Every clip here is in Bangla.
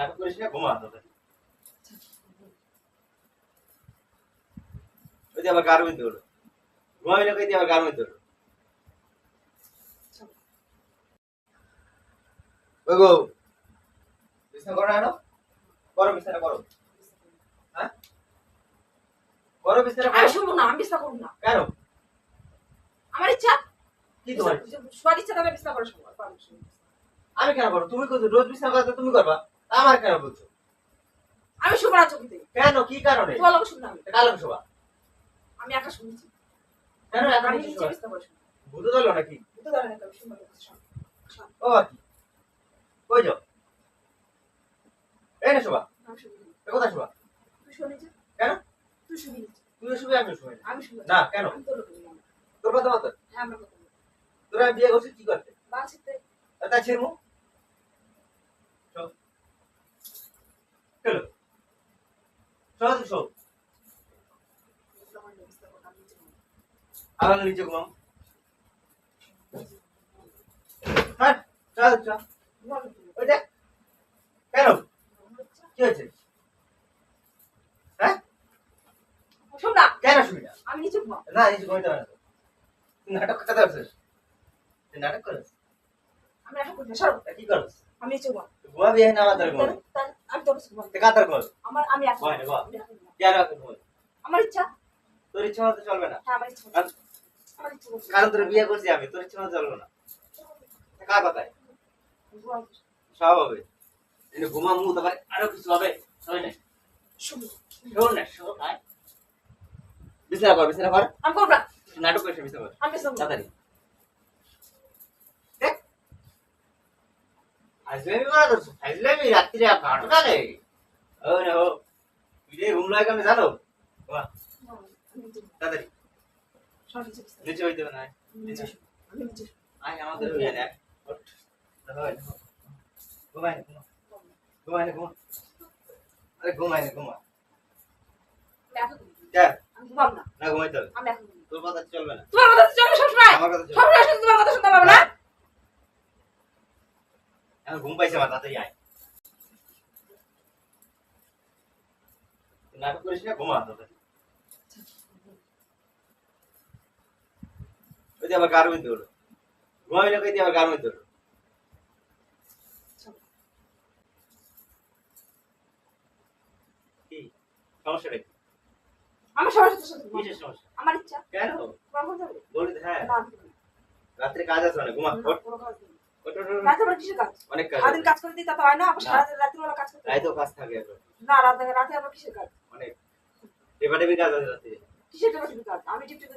নাটক করিস না ঘুমা তাড়াতাড়ি। ওই যে আবার গার মধ্যে ঘুমাবি না কই আবার গার মধ্যে ওঠো বিছনা করো আনো? করো বিছানা করো। হ্যাঁ? করো বিছানা আমি করো না আমি বিস্তার করব না। কেন? আমার ইচ্ছা। কি তোমার? সবার ইচ্ছা তাহলে শুনব। আমি কেন করব? তুমি রোজ বিছানা করতে তুমি করবা? আমার কেন বলছো? আমি শোভা চকিতে কেন? কি কারণে? তোমার লোক শুনলাম কার লোক শোভা? আমি একা শুনছি। কেন একা ভূত দল নাকি? ভূত দল নাকি? ও কি? কই যাও? এই না শোভা। কোথায় শোভা? তুই শুনেছি কেন? তুই শুনি তুই শুনি আমি শুনি আমি শুনি না কেন? তোর কথা মত হ্যাঁ আমার কথা তোরা বিয়ে করছিস কি করতে? বাসিতে তা ছেড়মু ঘুমাম হ্যাঁ চল চল। ওই দেখ। কেন? আমার ইচ্ছা। কি হয়েছে? হ্যাঁ? শোন না। কেন না? আমি নিচে ঘুমাবো। না নিচে ঘুমাইতে হবে না তো। নাটক কথা করছিস তুই নাটক করিস? আমি সরব কি করছিস আমি নিচে ঘুমাবো। তুই ঘুমাবি না আমার আমি তোর ঘুমাবো। কাতার আমার আমি। কেন ঘুমাবি? আমার ইচ্ছা। তোর ইচ্ছা মতো চলবে না। হ্যাঁ আমার ইচ্ছা কারণ তোর বিয়ে করছি আমি তোর ইচ্ছা মতো চলবে না। কার কথায় সব হবে। ঘুমামু তারপরে আরও কিছু হবে। না। শোন না শোন আয়। বিছানা কর বিছানা কর। আমি করব না। নাটক করিস বিছানা কর। আমি বিস্তার তাড়াতাড়ি। দেখ। করা তোর আজলামি রাত্রিরে ও না তুই জানো? আমি ঘুমাবো। তাড়াতাড়ি। নিচে হইতে না। আয় আমাদের হয়ে না। ওঠ। হয় ঘুমাই ঘুমাই না ঘুমা আরে ঘুমাই না ঘুমা না। এখন ঘুমাবো। তোর কথা চলবে না। তোমার কথা চলবে সবসময়। আমার কথা সবসময় শুধু তোমার কথা শুনতে পাবো না। এখন ঘুম পাইছে আমার তাড়াতাড়ি আয়। নাটক করিস না ঘুমা তাড়াতাড়ি। কইতে আবার গার মধ্যে হলো। ঘুমাবি কইতে আবার গার মধ্যে সমস্যাটা কি? আমার সমস্যা সমস্যা? আমার ইচ্ছা। কেন? বলি হ্যাঁ। রাত্রে কাজ আছে মানে, ঘুমা না রাতে কিসের কাজ? অনেক। রাতে। কিসের কাজ? আমি টিপটিপে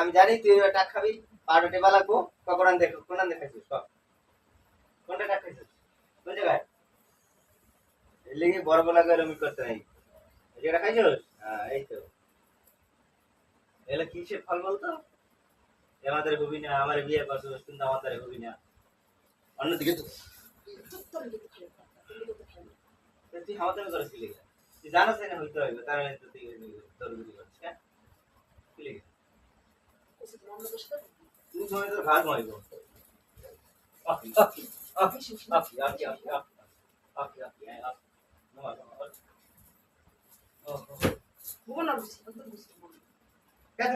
আমি জানি তুই টাক খাবি পাউডার টেপা লাগবো কখন দেখ কোন দেখাইছিস সব কোনটা টাক খাইছিস? কোন জায়গায়? বড় লাগে আমি করতে নাই। যেটা খাইছিস? হ্যাঁ এই তো। এগুলো কিসের ফল বলতো? আমাদের হবি না, আমার বিয়ে করছিস কিন্তু আমাদের হবি না। অন্যদিকে তো তুই আমাদের করেছিলি তুই জানাস না হইতে হবে তার তুই তোর করছিস হ্যাঁ?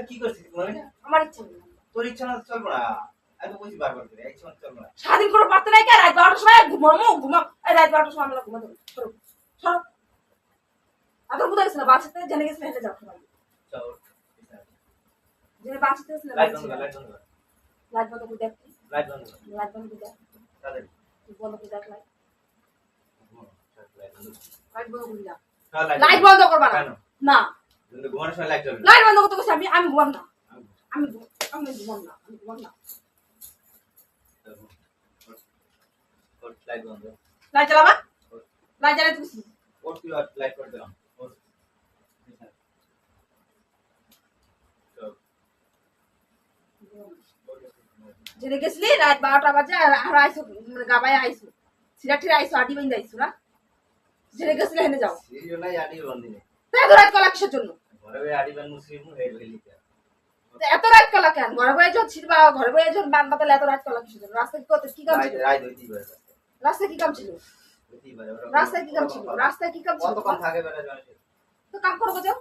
কি করছিস আমার তোর ইচ্ছা না চলবো না আমি বুঝি করে কোনো পারতে নাই কে রাত বারোটার সময় ঘুমামো ঘুমাম রাত বারোটার সময় আমরা ঘুমাতে সরো সরো আপনার কোথায় গেছে না বাসাতে জেনে গেছে হেঁটে যাও গেছিল লাইট বন্ধ কর লাইট বন্ধ কর লাইট বন্ধ। করে লাইট বন্ধ কর লাইট বন্ধ করে দেখ লাইট লাইট বন্ধ। করে দেখ। লাইট বন্ধ? করবা না। না। ঘুমানোর সময় লাইট জ্বলবে লাইট বন্ধ করতে আমি আমি ঘুমাম না। আমি আমি ঘুমাম না আমি ঘুমাম না। লাইট বন্ধ। লাইট চালাবা লাইট জ্বালাতে ওর তুই লাইট করে দিলাম জেনে গেছিলি রাত বারোটা বাজে আর আইসো মানে গাবায় আইসো। সিরা ঠিরা আইসো আডি বাইন্দা আইসো না? জেনে গেছিলি হেনে যাও। বন্দিনে তো রাত কলা কিসের জন্য? এত রাত কলা কেন? ঘরে বয়ে যখন ছিড়বা ঘরে বয়ে যখন বান বাতালে এত রাত কলা কিসের জন্য? রাস্তায় কি কাম ছিল? রাস্তায়। কি কাম ছিল? রাস্তায় কি কাম ছিল? রাস্তায় কি কাম ছিল? তো কাম করব যাও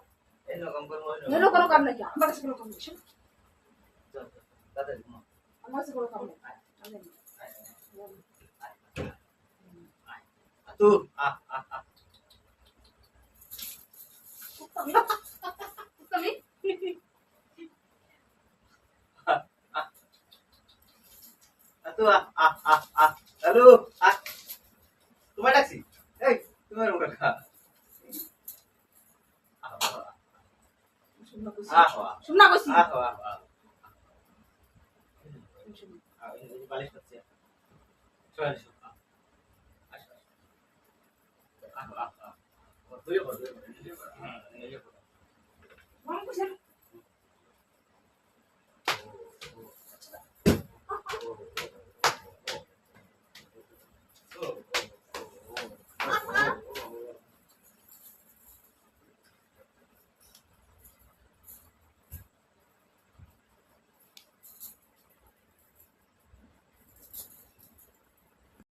কোনো কাম নাকি? আমার কাছে কোনো কাম নেই শোন, দাদা আমার কাছে কোনো কাম নেই আমি জানি। তু আ আ আ আমি আমি তু আ আ আ আ হ্যালো তোমার ট্যাক্সি এই তোমার ওটা শুননা কইছি শুননা কইছি আহ আচ্ছা আচ্ছা